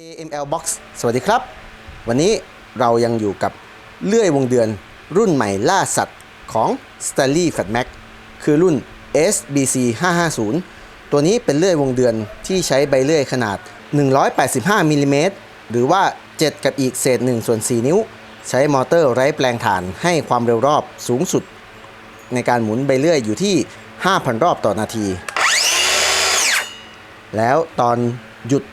AML Box สวัสดีครับ วันนี้เรายังอยู่กับเลื่อยวงเดือนรุ่นใหม่ล่าสัตว์ของ Stanley Fat Max คือรุ่น SBC 550 ตัวนี้เป็นเลื่อยวงเดือนที่ใช้ใบเลื่อยขนาด 185มิลลิเมตรหรือว่า 7 กับอีกเศษ1ส่วน 4 นิ้ว ใช้มอเตอร์ไร้แปลงถ่านให้ความเร็วรอบสูงสุด ในการหมุนใบเลื่อยอยู่ที่ 5,000 รอบต่อนาที แล้วตอนหยุด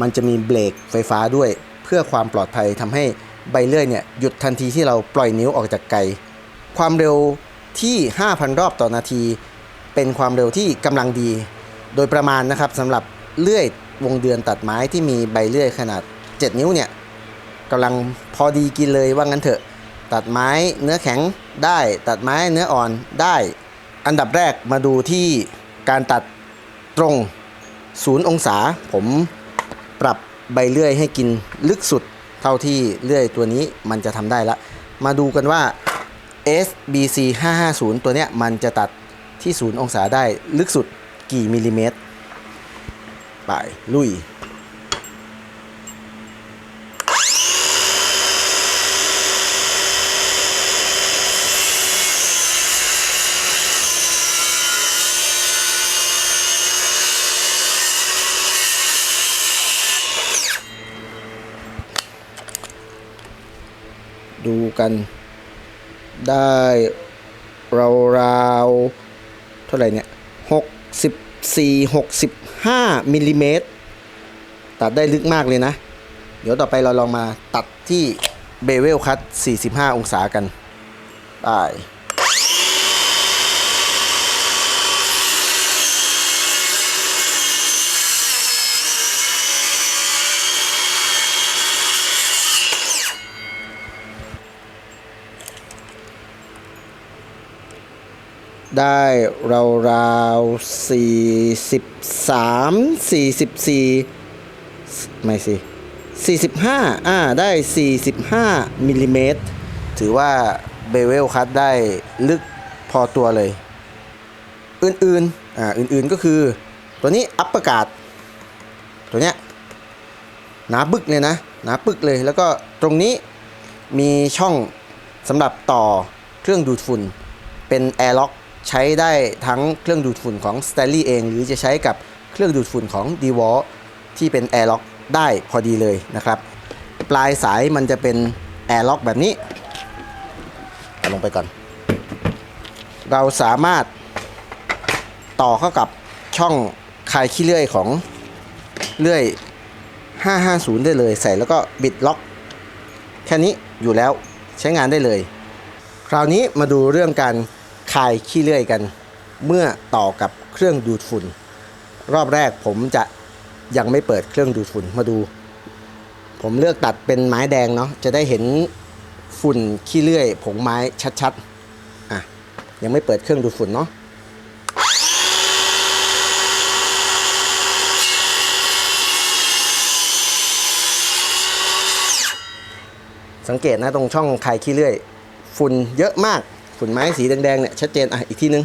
มันจะมีเบรกไฟฟ้าด้วย เพื่อความปลอดภัยทำให้ใบเลื่อยเนี่ยหยุดทันทีที่เราปล่อยนิ้วออกจากไกความเร็วที่ 5,000 รอบต่อนาที เป็นความเร็วที่กำลังดี โดยประมาณนะครับสำหรับเลื่อยวงเดือนตัดไม้ที่มีใบเลื่อยขนาด 7 นิ้วเนี่ยกำลังพอดีกินเลยว่างั้นเถอะ ตัดไม้เนื้อแข็งได้ ตัดไม้เนื้ออ่อนได้ อันดับแรกมาดูที่การตัดตรงศูนย์องศา ผม ปรับใบเลื่อยให้กินลึกสุดเท่าที่เลื่อยตัวนี้มันจะทำได้ละ มาดูกันว่า SBC 550 ตัวเนี้ยมันจะตัดที่ศูนย์องศาได้ลึกสุดกี่มิลลิเมตร ไป ลุย ดูกัน ได้ราวๆเท่าไหร่เนี่ย64 65มิลลิเมตรตัดได้ลึกมากเลยนะ เดี๋ยวต่อไปเราลองมาตัดที่เบเวลคัต45 องศากันไป ได้ราวๆ43 44ไม่สิ45อ่าได้45มิลลิเมตรถือว่าเบเวลคัตได้ลึกพอตัวเลย อื่นๆ อ่า อื่นๆ ก็คือ ตัวนี้อัปประกาศ ตัวเนี้ยหนาบึกเลยนะ หนาปึกเลย แล้วก็ตรงนี้มีช่องสำหรับต่อเครื่องดูดฝุ่น เป็นแอร์ล็อก ใช้ได้ทั้งเครื่องดูดฝุ่นของ Stanley เอง หรือจะใช้กับเครื่องดูดฝุ่นของ d w a l ที่เป็นแอร์ล็อกได้พอดีเลยนะครับ ปลายสายมันจะเป็นแอร์ล็อกแบบนี้เอาลงไปก่อน เราสามารถต่อเข้ากับช่องคลายขี้เลื่อยของเลื่อย 550 ได้เลยใส่แล้วก็บิดล็อก แค่นี้อยู่แล้วใช้งานได้เลย คราวนี้มาดูเรื่องการายขี้เลื่อยกัน เมื่อต่อกับเครื่องดูดฝุ่น รอบแรกผมจะยังไม่เปิดเครื่องดูดฝุ่นมาดู ผมเลือกตัดเป็นไม้แดงเนาะจะได้เห็นฝุ่นขี้เลื่อยผงไม้ชัดๆอะยังไม่เปิดเครื่องดูดฝุ่นเนาะสังเกตนะตรงช่องคายขี้เลื่อย ฝุ่นเยอะมาก ฝุ่นไม้สีแดงๆเนี่ยชัดเจนอะอีกทีนึง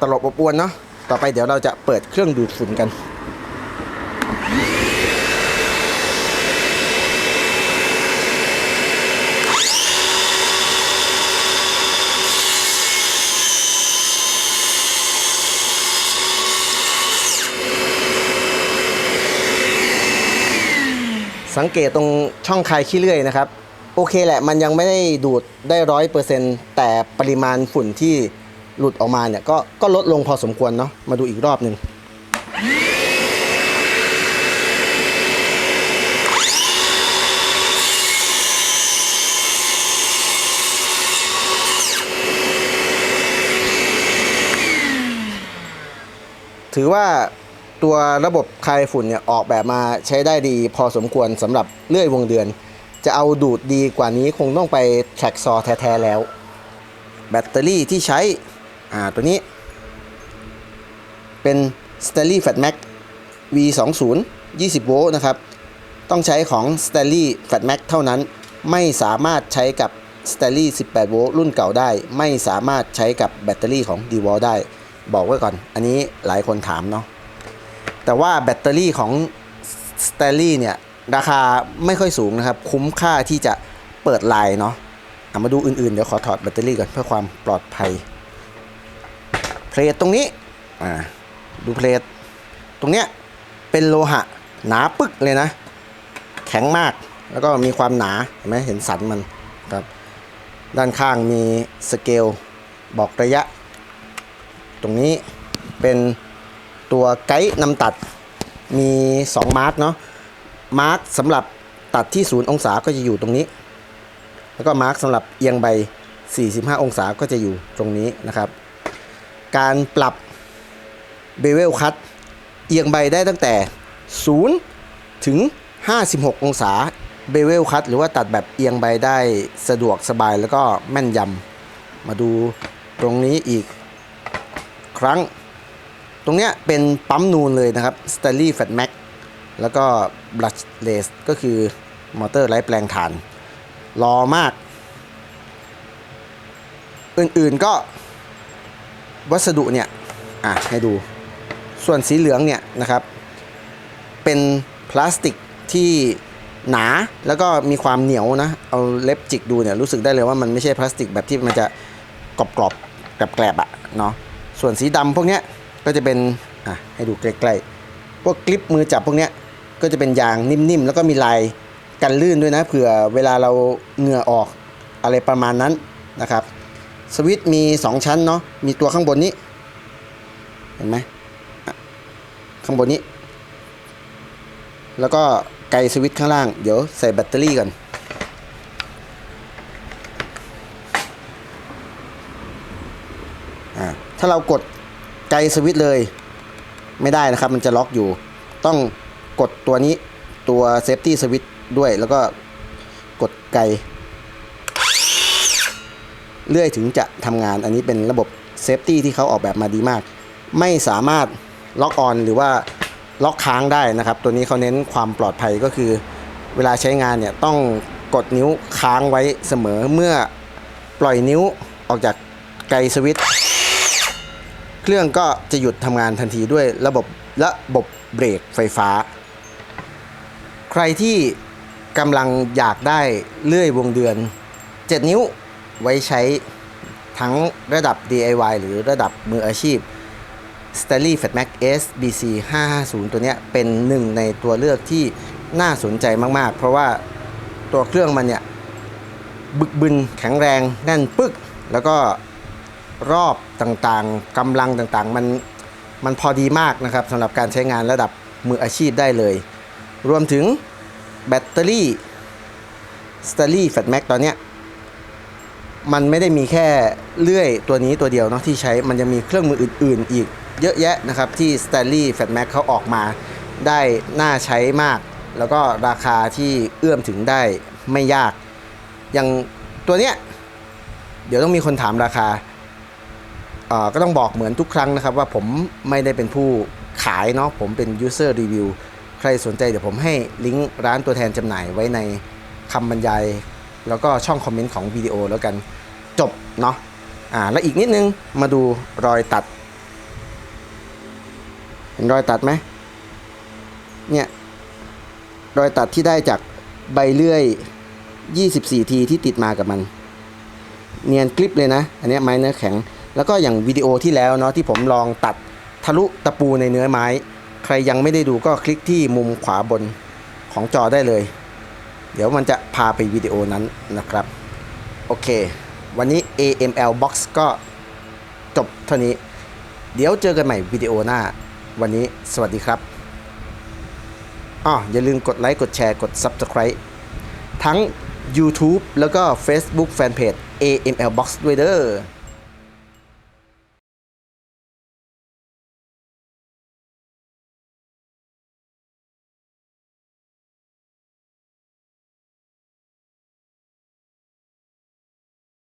ตลบอบอวนเนาะต่อไปเดี๋ยวเราจะเปิดเครื่องดูดฝุ่นกัน สังเกตตรงช่องคายขี้เลื่อยนะครับ โอเคแหละมันยังไม่ได้ดูดได้ร้อยเปอร์เซ็นต์แต่ปริมาณฝุ่นที่หลุดออกมาเนี่ยก็ก็ลดลงพอสมควรเนาะมาดูอีกรอบหนึ่งถือว่า ตัวระบบคายฝุ่นเนี่ยออกแบบมาใช้ได้ดีพอสมควรสำหรับเลื่อยวงเดือน จะเอาดูดดีกว่านี้คงต้องไปแทร็กซอแท้ๆแล้ว แบตเตอรี่ที่ใช้อ่าตัวนี้ เป็น Stanley Fat Max V20 20 โวลต์นะครับ ต้องใช้ของ Stanley Fat Max เท่านั้น ไม่สามารถใช้กับ s t a n l e y 18 โวลต์รุ่นเก่าได้ ไม่สามารถใช้กับแบตเตอรี่ของ d w a l ได้ บอกไว้ก่อน อันนี้หลายคนถามเนาะ แต่ว่าแบตเตอรี่ของ s t a n l e y เนี่ยราคาไม่ค่อยสูงนะครับ คุ้มค่าที่จะเปิดไลน์เนาะอะมาดูอื่นๆ เดี๋ยวขอถอดแบตเตอรี่ก่อนเพื่อความปลอดภัย เพลทตรงนี้อ่าดูเพลทตรงเนี้ยเป็นโลหะหนาปึกเลยนะ แข็งมากแล้วก็มีความหนาเห็นไหมเห็นสันมันครับด้านข้างมีสเกลบอกระยะ ตรงนี้เป็น ตัวไกด์นำตัดมี 2 มาร์กเนาะมาร์กสำหรับตัดที่ 0 องศาก็จะอยู่ตรงนี้ แล้วก็มาร์กสำหรับเอียงใบ 45 องศาก็จะอยู่ตรงนี้นะครับ การปรับเบเวลคัตเอียงใบได้ตั้งแต่ 0 ถึง 56 องศาเบเวลคัตหรือว่าตัดแบบเอียงใบได้สะดวกสบายแล้วก็แม่นยำมาดูตรงนี้อีกครั้ง ตรงเนี้ยเป็นปั๊มนูนเลยนะครับ s t a n l e y Fat Max แล้วก็ Brushless ก็คือมอเตอร์ไร้แปลงถ่าน รอมาก อื่นๆก็วัสดุเนี่ย อะ ให้ดู ส่วนสีเหลืองเนี่ยนะครับ เป็นพลาสติกที่หนาแล้วก็มีความเหนียวนะ เอาเล็บจิกดูเนี่ยรู้สึกได้เลยว่ามันไม่ใช่พลาสติกแบบที่มันจะกรอบๆแกลบๆอะเนาะ ส่วนสีดำพวกเนี้ย ก็จะเป็นอะให้ดูใกล้ๆพวกคลิปมือจับพวกเนี้ยก็จะเป็นยางนิ่มๆ แล้วก็มีลายกันลื่นด้วยนะเผื่อเวลาเราเหงื่อออกอะไรประมาณนั้นนะครับสวิตช์มี 2 ชั้นเนาะมีตัวข้างบนนี้ เห็นไหมข้างบนนี้ แล้วก็ไกสวิตช์ข้างล่าง เดี๋ยวใส่แบตเตอรี่ก่อนอถ้าเรากด ไกลสวิตช์เลย ไม่ได้นะครับ มันจะล็อกอยู่ ต้องกดตัวนี้ตัวเซฟตี้สวิตช์ด้วย แล้วก็กดไกล เลื่อยถึงจะทำงาน อันนี้เป็นระบบเซฟตี้ที่เขาออกแบบมาดีมาก ไม่สามารถล็อกออนหรือว่าล็อกค้างได้นะครับ ตัวนี้เขาเน้นความปลอดภัยก็คือ เวลาใช้งานเนี่ยต้องกดนิ้วค้างไว้เสมอเมื่อปล่อยนิ้วออกจากไกลสวิตช์ เครื่องก็จะหยุดทำงานทันทีด้วยระบบระบบเบรกไฟฟ้า ใครที่กำลังอยากได้เลื่อยวงเดือน 7 นิ้วไว้ใช้ทั้งระดับ DIY หรือระดับมืออาชีพ s t a n l e y Fatmax SBC 550 ตัวนี้เป็นหนึ่งในตัวเลือกที่น่าสนใจมาก ๆ เพราะว่าตัวเครื่องมันเนี่ยบึกบึนแข็งแรงแน่นปึก แล้วก็ รอบต่างๆกำลังต่างๆ มันมันพอดีมากนะครับสำหรับการใช้งานระดับมืออาชีพได้เลย รวมถึงแบตเตอรี่ s t a n l e y Fatmax ตอนเนี้ยมันไม่ได้มีแค่เลื่อยตัวนี้ตัวเดียวเนาะที่ใช้มันจะมีเครื่องมืออื่น ๆ อีกเยอะแยะนะครับ ที่ Stanley Fatmax เขาออกมาได้น่าใช้มาก แล้วก็ราคาที่เอื้อมถึงได้ไม่ยาก อย่างตัวเนี้ย เดี๋ยวต้องมีคนถามราคา ก็ต้องบอกเหมือนทุกครั้งนะครับว่าผมไม่ได้เป็นผู้ขายเนาะผมเป็น user review ใครสนใจเดี๋ยวผมให้ลิงก์ร้านตัวแทนจำหน่ายไว้ในคำบรรยาย แล้วก็ช่องคอมเมนต์ของวิดีโอแล้วกันจบเนาะอ่าแล้วอีกนิดนึงมาดูรอยตัด เห็นรอยตัดไหมเนี่ยรอยตัดที่ได้จากใบเลื่อย 24 ทีที่ติดมากับมัน เนียนกริปเลยนะ อันนี้ไม้เนื้อแข็ง แล้วก็อย่างวิดีโอที่แล้วเนาะที่ผมลองตัดทะลุตะปูในเนื้อไม้ ใครยังไม่ได้ดูก็คลิกที่มุมขวาบนของจอได้เลย เดี๋ยวมันจะพาไปวิดีโอนั้นนะครับ โอเค วันนี้ AML Box ก็จบเท่านี้ เดี๋ยวเจอกันใหม่วิดีโอหน้า วันนี้สวัสดีครับอ๋ออย่าลืมกดไลค์ กดแชร์ กด Subscribe ทั้ง YouTube แล้วก็ Facebook Fanpage AML Box ด้วยเด้อ